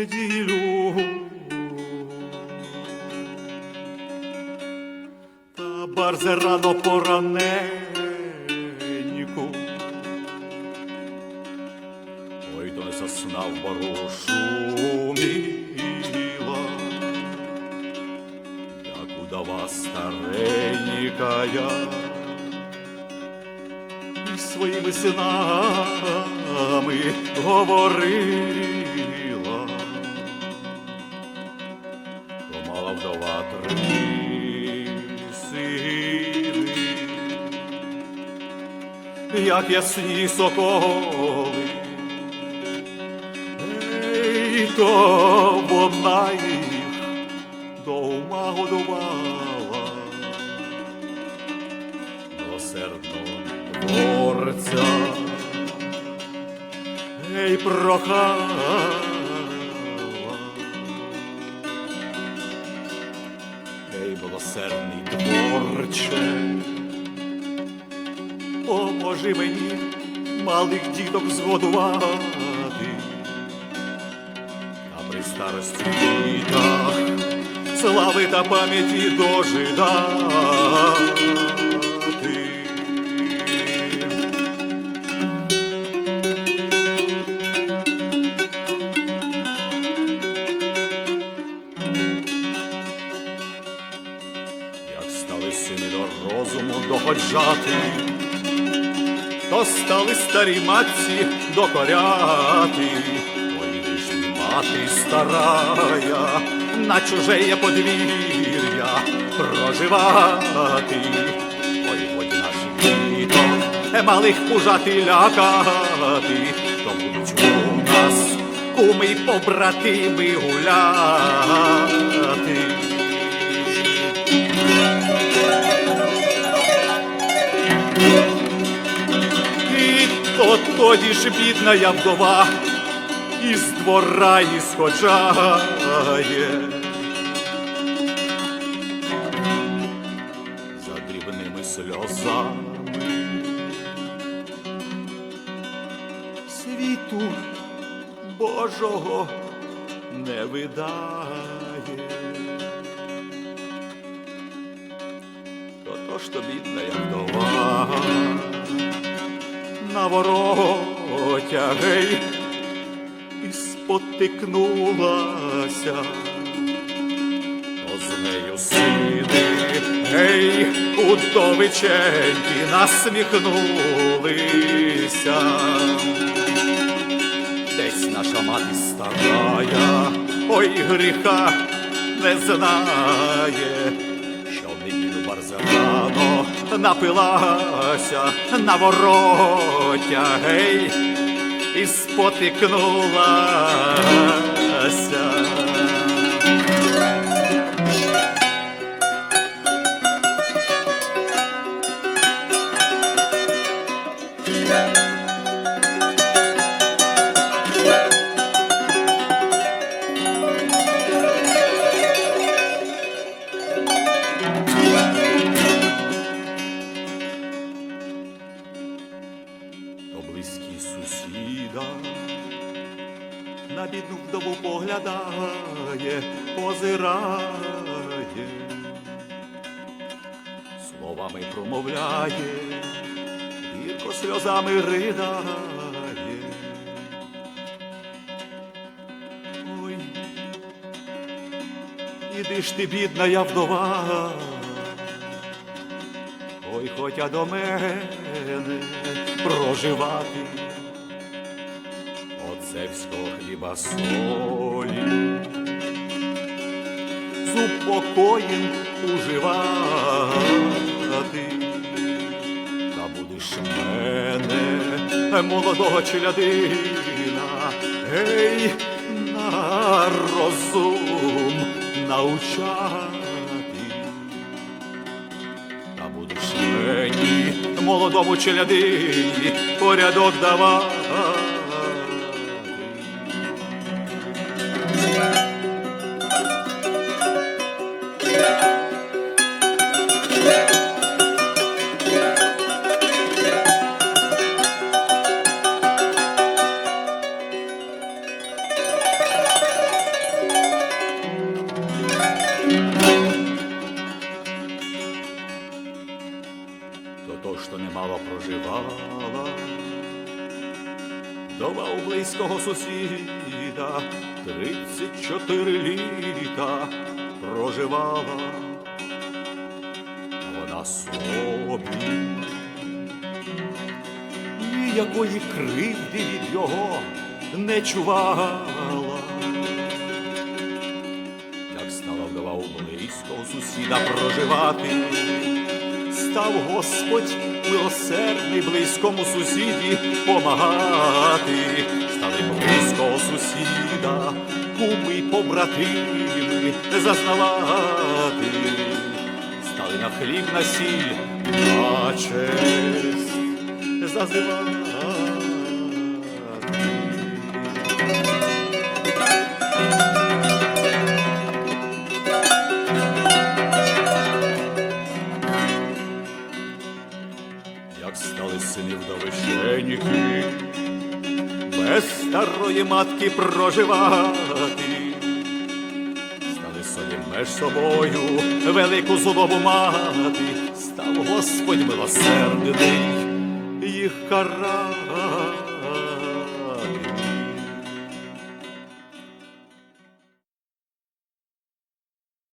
неділю. Та барзе рано пораненьку. Ой, то сосна в бору шуміла, як удава старенькая, і своїми синами говорила, вдова три сини, як ясні соколи. Ей, то вона їх до ума годувала, милосердного творця, ей, прохала. Ей, милосердний творче, поможи мені малих діток згодувати, а при старості дітах слави та пам'яті дожидати. Доходжати, то стали старі матці докоряти. Ой, ж мати старая, на чужеє подвір'я проживати. Ой, годі наші діто, малих пужати лякати, то будуть у нас куми побратими гуляти. І то тоді ж бідна я вдова із двора ісходжає. За дрібними сльозами світу Божого не видає. Ж то бідна я вдова на воротя гей і спотикнулася, то з нею сини гей удовиченьки насміхнулися. Десь наша мати старая, ой гріха не знає, що в неділю барзерано напилася на воротя, гей, і спотикнулася. Сусіда на бідну вдову поглядає, позирає, словами промовляє, гірко сльозами ридає. Ой, іди ж ти, бідна я вдова, Ой, хотя до мене проживати оцевського хліба солі, з упокоєм уживати, та будеш мене, молодого челядина, гей, на розум научати. Та будеш мені, молодому челядині, порядок давати. Дома у близького сусіда тридцять чотири літа проживала вона собі, ніякої кривди від його не чувала, як стала вдова у близького сусіда проживати став Господь милосердний близькому сусіді помагати, стали близького сусіда, куми побратими зазнавати, стали на хліб на сіль, на честь зазивати. Як стали сини вдовищеніки, без старої матки проживати, стали собі меж собою велику зубову мати, став Господь милосердний їх карати.